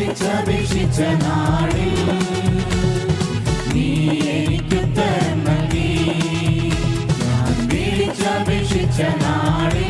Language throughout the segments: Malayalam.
വിളിച്ചപേക്ഷിച്ച നാളിൽ നീ എനിക്ക് നൽകി. ഞാൻ വിളിച്ചപേക്ഷിച്ച നാളിൽ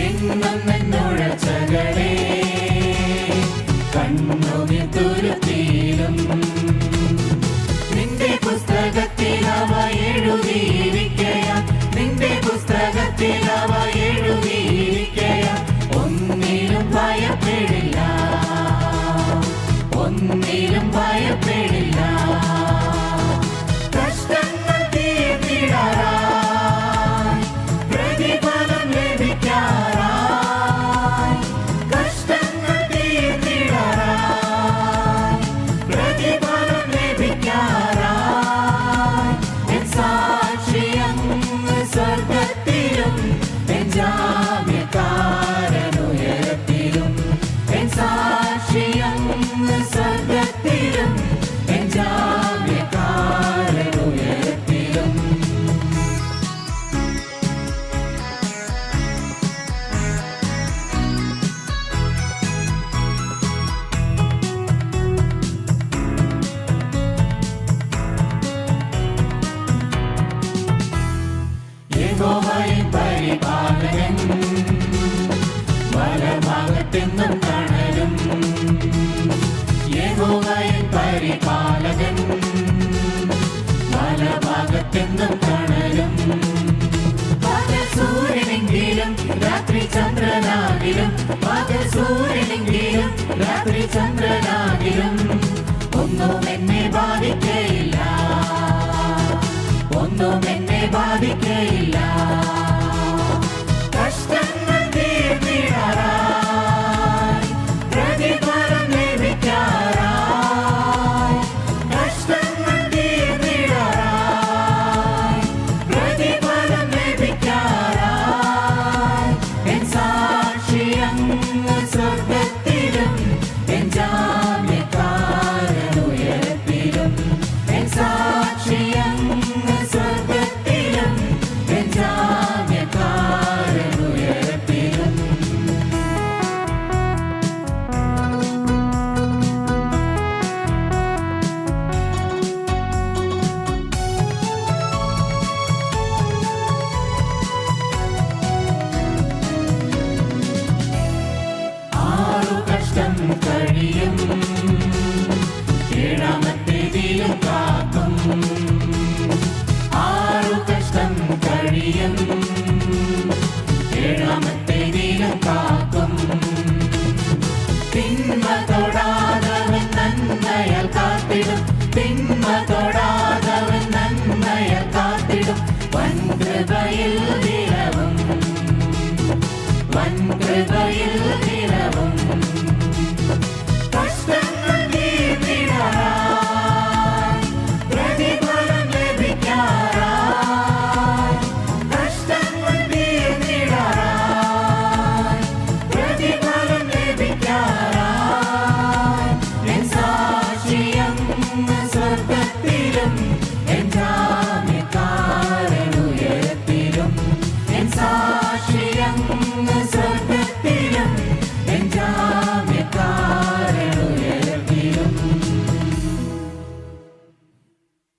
എന്നും എന്നുഴച്ചകളേ രാത്രി ചന്ദ്രനാകിലും. രാത്രി ചന്ദ്രനാ കഴിയും ഏഴാമത്തെ ദിനം കാക്കും. തിന്മ തൊടാതവൻ നന്മയാൽ കാത്തിടും. തിന്മ തൊടാതവൻ നന്മയാൽ കാത്തിടും. വൻകൃതയിൽ ദിനവും വൻകൃതയിൽ Yalnız